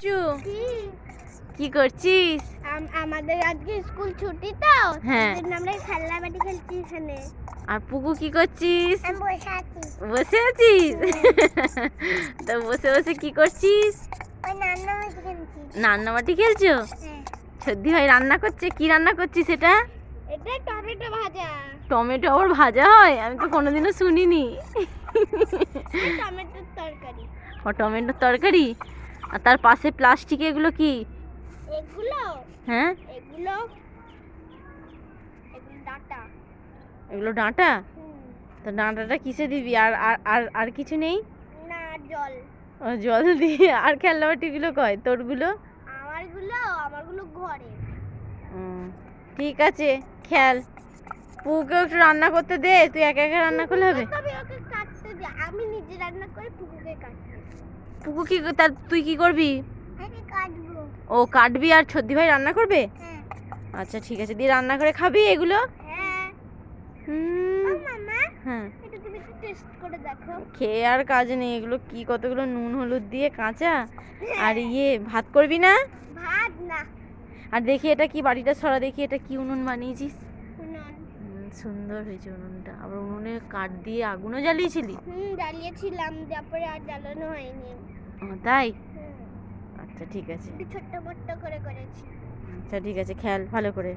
চু কি? করছিস? আমাদের আজকে স্কুল ছুটি তো হ্যাঁ। আমরা খেলনা খেলছি এখানে। আর পুকু কি করছিস? বসে আছি। বসে আছিস? তো বসে বসে কি করছিস? রান্নাবাটি খেলছো। হ্যাঁ। সর্দি ভাই রান্না করছে? কি রান্না করছিস এটা এটা টমেটো ভাজা। টমেটো আবার ভাজা হয়? আমি তো কোনোদিনও শুনিনি। টমেটোর তরকারি। ও টমেটোর তরকারি? আর তার পাশে প্লাস্টিক এগুলো কি? এগুলো? হ্যাঁ? এগুলো? এগুলো ডাটা। এগুলো ডাঁটা? তো ডাঁটাটা কিসে দিবি? আর আর আর কিছু নেই? না জল। ও জল দিয়ে। আর খেলনাবাটিগুলো কয়? তোরগুলো? আমারগুলো আমারগুলো ঘরে। ঠিক আছে খেল। পুকে একটু রান্না করতে দে তুই একা একা রান্না করলে হবে? রান্না করে পুকুকে কাটতে পুকু কি তার তুই কি করবি? আমি কাটবো। ও কাটবি আর ছদ্দি ভাই রান্না করবে? হ্যাঁ। আচ্ছা ঠিক আছে। দিয়ে রান্না করে খাবি এগুলো? হ্যাঁ। হ্যাঁ। খেয়ে আর কাজ নেই। এগুলো কি কতগুলো নুন হলুদ দিয়ে কাঁচা? আর ইয়ে ভাত করবি না? ভাত না। আর দেখি এটা কি বাড়িটা সরা দেখি এটা কি উনুন বানিয়েছিস? সুন্দর হয়েছে উনুনটা। আবার উনুনে কাঠ দিয়ে আগুনও জ্বালিয়েছিলি? হুম জ্বালিয়েছিলাম তারপরে আর জ্বালানো হয়নি। ও, তাই? আচ্ছা ঠিক আছে। ছোট্ট মোট্ট করে করেছি। আচ্ছা ঠিক আছে খেয়াল ভালো করে।